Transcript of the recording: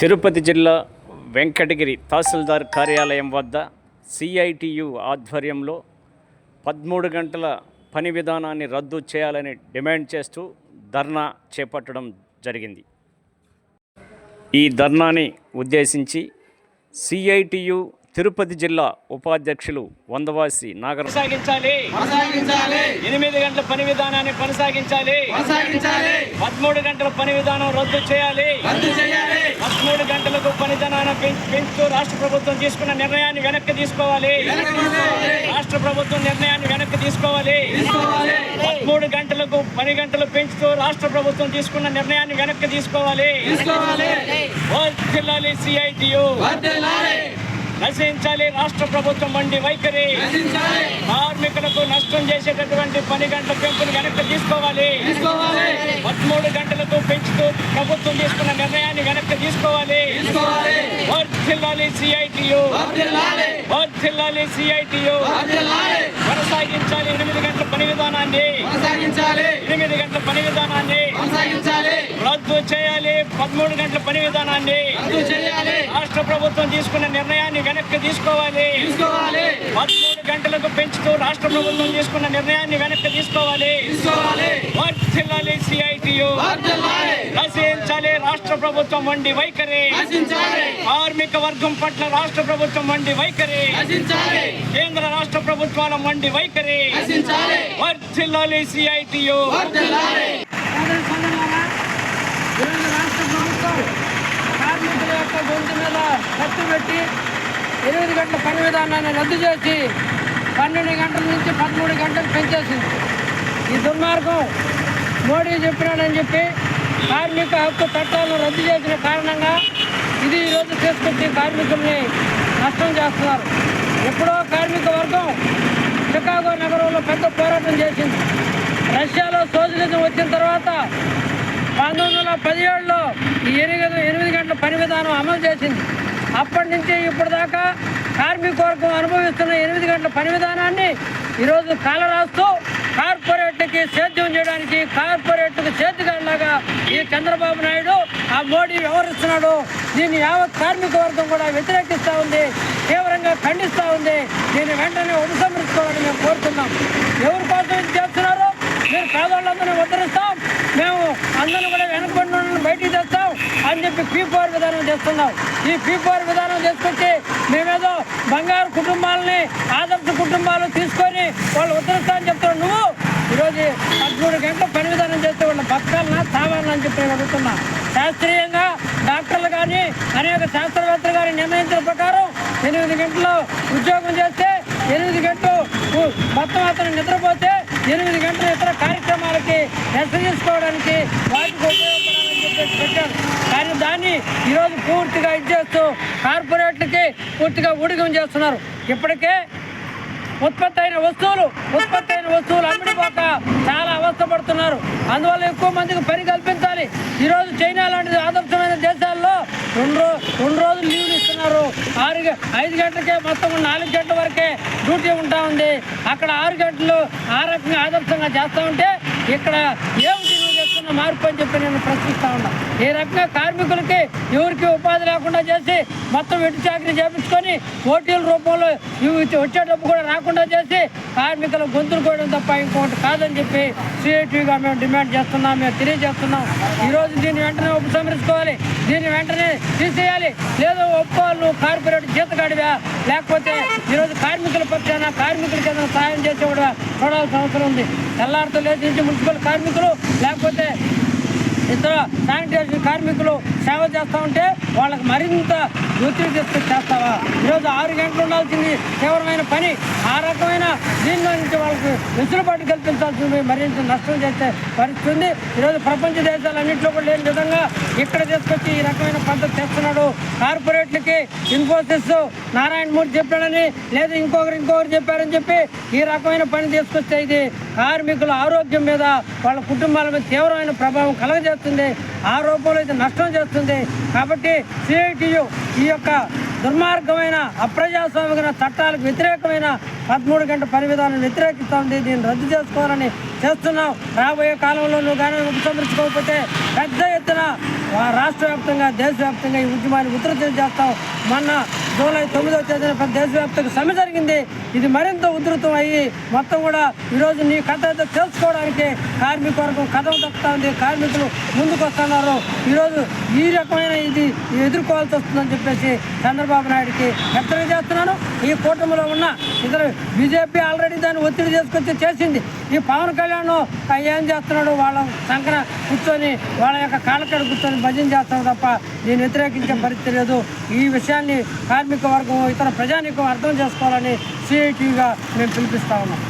తిరుపతి జిల్లా వెంకటగిరి తహసీల్దార్ కార్యాలయం వద్ద సిఐటియు ఆధ్వర్యంలో పదమూడు గంటల పని విధానాన్ని రద్దు చేయాలని డిమాండ్ చేస్తూ ధర్నా చేపట్టడం జరిగింది. ఈ ధర్నాని ఉద్దేశించి సిఐటియు తిరుపతి జిల్లా ఉపాధ్యక్షులు వందవాసి నాగర కొనసాగించాలి. ఎనిమిది గంటల పని విధానాన్ని కొనసాగించాలి. పదమూడు గంటల పని విధానం రద్దు చేయాలి. రద్దు చేయాలి. పదమూడు గంటలకు పనిదినాన్ని పెం- పెంచుతూ రాష్ట్ర ప్రభుత్వం తీసుకున్న నిర్ణయాన్ని వెనక్కి తీసుకోవాలి. రాష్ట్ర ప్రభుత్వం నిర్ణయాన్ని వెనక్కి తీసుకోవాలి. తీసుకోవాలి. పదమూడు గంటలకు పని గంటలు పెంచుతూ రాష్ట్ర ప్రభుత్వం తీసుకున్న నిర్ణయాన్ని వెనక్కి తీసుకోవాలి. తీసుకోవాలి. జిల్లాలి సిఐటియు నశించాలి రాష్ట్ర ప్రభుత్వం వండి వైఖరి. కార్మికులకు నష్టం చేసేటటువంటి పని గంటల పెంపును వెనక్కి తీసుకోవాలి. పదమూడు గంటలకు పెంచుతూ ప్రభుత్వం తీసుకున్న నిర్ణయాన్ని వెనక్కి తీసుకోవాలి. వర్ధిల్లాలి సిఐటియు. వర్ధిల్లాలి. సిఐటియు. కొనసాగించాలి ఎనిమిది గంటల పని విధానాన్ని. ఎనిమిది గంటల పని విధానాన్ని. రద్దు చేయాలి పదమూడు గంటల పని విధానాన్ని. రద్దు చేయాలి. రాష్ట్ర ప్రభుత్వం తీసుకున్న నిర్ణయాన్ని వెనక్కి తీసుకోవాలి. తీసుకోవాలి. పదమూడు గంటలకు పెంచుతూ రాష్ట్ర ప్రభుత్వం తీసుకున్న నిర్ణయాన్ని వెనక్కి తీసుకోవాలి. వర్ధిల్లాలి సిఐటియు. వర్ధిల్లాలి. రచించాలి రాష్ట్ర ప్రభుత్వం వండి వైఖరి. కార్మిక వర్గం పట్ల రాష్ట్ర ప్రభుత్వం వండి వైఖరి. కేంద్ర రాష్ట్ర ప్రభుత్వాల వండి వైఖరి. వర్ధిల్లాలి సిఐటియు వర్ధిల్లాలి సోదరి సోదరులారా, ఈరోజు రాష్ట్ర ప్రభుత్వం కార్మికుల మీద ఖర్చు పెట్టి ఎనిమిది గంటల పని విధానాన్ని రద్దు చేసి పన్నెండు గంటల నుంచి పదమూడు గంటలు పెంచేసింది. ఈ దుర్మార్గం మోడీ చెప్పినాడని చెప్పి కార్మిక హక్కు చట్టాలను రద్దు చేసిన కారణంగా ఇది ఈరోజు తీసుకొచ్చి కార్మికుల్ని నష్టం చేస్తున్నారు. ఎప్పుడో కార్మిక వర్గం చికాగో నగరంలో పెద్ద పోరాటం చేసింది. రష్యాలో సోషలిజం వచ్చిన తర్వాత పంతొమ్మిది వందల పదిహేడులో ఈ ఎనిమిది ఎనిమిది గంటల పని విధానం అమలు చేసింది. అప్పటి నుంచి ఇప్పుడు దాకా వర్గం అనుభవిస్తున్న ఎనిమిది గంటల పని విధానాన్ని ఈరోజు కాలరాస్తూ కార్పొరేట్కి సేద్యం చేయడానికి కార్పొరేట్కి చేతిగాడిలాగా ఈ చంద్రబాబు నాయుడు ఆ మోడీ వ్యవహరిస్తున్నాడు. దీన్ని యావత్ కార్మిక వర్గం కూడా వ్యతిరేకిస్తూ ఉంది తీవ్రంగా ఖండిస్తూ ఉంది. దీన్ని వెంటనే ఉపసంహరించుకోవాలని మేము కోరుతున్నాం. ఎవరి కోసం ఇది చేస్తున్నారు? మీరు పేదవాళ్ళందరినీ ఉద్ధరిస్తాం. మేము అందరిని చెప్పి పీపోర్ విధానం చేస్తున్నాం. ఈ పీపోర్ విధానం చేసుకుంటే మేమేదో బంగారు కుటుంబాలని ఆదర్శ కుటుంబాలు తీసుకొని వాళ్ళు ఉద్ధరిస్తామని చెప్తున్నావు నువ్వు? ఈరోజు పదమూడు గంటల పని విధానం చేస్తే వాళ్ళ బతకాలనా తావాలనా అని చెప్పి అడుగుతున్నా. శాస్త్రీయంగా డాక్టర్లు కానీ అనేక శాస్త్రవేత్తలు కానీ నిర్ణయించిన ప్రకారం ఎనిమిది గంటలు ఉద్యోగం చేస్తే ఎనిమిది గంటలు మొత్తం అతను నిద్రపోతే ఎనిమిది గంటల ఇతర కార్యక్రమాలకి రెస్ట్ తీసుకోవడానికి వాటికి ఉపయోగం చెప్పేసి పెట్టారు కానీ దాన్ని ఈరోజు పూర్తిగా ఇచ్చేస్తూ కార్పొరేట్లకి పూర్తిగా ఊడిగం చేస్తున్నారు. ఇప్పటికే ఉత్పత్తి అయిన వస్తువులు ఉత్పత్తి అయిన వస్తువులు అమ్మిడిపోక చాలా అవస్థపడుతున్నారు అందువల్ల ఎక్కువ మందికి పని కల్పించాలి. ఈరోజు చైనా లాంటి ఆదర్శమైన దేశాల్లో రెండు రెండు రోజులు లీవ్లు ఇస్తున్నారు. ఆరు గ- ఐదు గంటలకే మొత్తం నాలుగు గంటల వరకే డ్యూటీ ఉంటా ఉంది. అక్కడ ఆరు గంటలు ఆ రకంగా ఆదర్శంగా చేస్తూ ఉంటే ఇక్కడ ఏ మార్పు అని చెప్పి నేను ప్రశ్నిస్తా ఉన్నా. ఏ రకంగా కార్మికులకి ఎవరికి ఉపాధి లేకుండా చేసి మొత్తం వెట్టి చాకరీ చేపించుకొని ఓటీల రూపంలో వచ్చే డబ్బు కూడా రాకుండా చేసి కార్మికుల గొంతులు కోయడం తప్ప ఇంకోటి కాదని చెప్పి సిఐటిగా మేము డిమాండ్ చేస్తున్నాం మేము తెలియజేస్తున్నాం. ఈరోజు దీన్ని వెంటనే ఉపసంహరించుకోవాలి దీన్ని వెంటనే తీసేయాలి. లేదా ఒప్పాళ్ళు కార్పొరేట్ జీతగాడివా? లేకపోతే ఈరోజు కార్మికుల పక్షాన కార్మికులకి ఏదైనా సహాయం చేసేవాడు చూడాల్సిన అవసరం ఉంది. తెల్లారితో లేచి నుంచి మున్సిపల్ కార్మికులు లేకపోతే ఇతర శానిటేషన్ కార్మికులు సేవ చేస్తూ ఉంటే వాళ్ళకి మరింత ఒత్తిడి తీసుకొచ్చి చేస్తావా? ఈరోజు ఆరు గంటలు ఉండాల్సింది తీవ్రమైన పని ఆ రకమైన దీనిలో నుంచి వాళ్ళకి వెసులుబాటు కల్పించాల్సింది మరింత నష్టం చేసే పరిస్థితి ఉంది. ఈరోజు ప్రపంచ దేశాలన్నింటిలో కూడా లేని విధంగా ఇక్కడ తీసుకొచ్చి ఈ రకమైన పద్ధతి చేస్తున్నాడు. కార్పొరేట్లకి ఇన్ఫోసిస్ నారాయణమూర్తి చెప్పాడని లేదా ఇంకొకరు ఇంకొకరు చెప్పారని చెప్పి ఈ రకమైన పని తీసుకొస్తే ఇది కార్మికుల ఆరోగ్యం మీద వాళ్ళ కుటుంబాల మీద తీవ్రమైన ప్రభావం కలగజేస్తుంది. ఆ రూపంలో ఇది నష్టం చేస్తుంది. కాబట్టి సిఐటియు ఈ యొక్క దుర్మార్గమైన అప్రజాస్వామిక చట్టాలకు వ్యతిరేకమైన పదమూడు గంటల పని విధానం వ్యతిరేకిస్తోంది దీన్ని రద్దు చేసుకోవాలని చేస్తున్నాం. రాబోయే కాలంలో నువ్వు కానీ ఉపసంహరించుకోకపోతే పెద్ద ఎత్తున రాష్ట్ర వ్యాప్తంగా దేశవ్యాప్తంగా ఈ ఉద్యమాన్ని ఉధృతం చేస్తాం. మొన్న జూలై తొమ్మిదవ తేదీన దేశవ్యాప్తంగా సమ్మె జరిగింది. ఇది మరింత ఉధృతం అయ్యి మొత్తం కూడా ఈరోజు నీ కథ ఏదో తెలుసుకోవడానికి కార్మిక వర్గం కథం తప్పుతా ఉంది కార్మికులు ముందుకు వస్తున్నారు. ఈరోజు ఈ రకమైన ఇది ఎదుర్కోవాల్సి వస్తుందని చెప్పేసి చంద్రబాబు నాయుడికి హెచ్చరిక చేస్తున్నాను. ఈ కూటమిలో ఉన్న ఇద్దరు బీజేపీ ఆల్రెడీ దాన్ని ఒత్తిడి చేసుకొచ్చి చేసింది. ఈ పవన్ కళ్యాణ్ ఏం చేస్తున్నాడు? వాళ్ళ సంకర కూర్చొని వాళ్ళ యొక్క కాళ్ళకడ కూర్చొని భజన చేస్తాడు తప్ప నేను వ్యతిరేకించే పరిస్థితి లేదు. ఈ విషయాన్ని కార్మిక వర్గం ఇతర ప్రజానికం అర్థం చేసుకోవాలని సిఐటీగా మేము పిలిపిస్తా ఉన్నాం.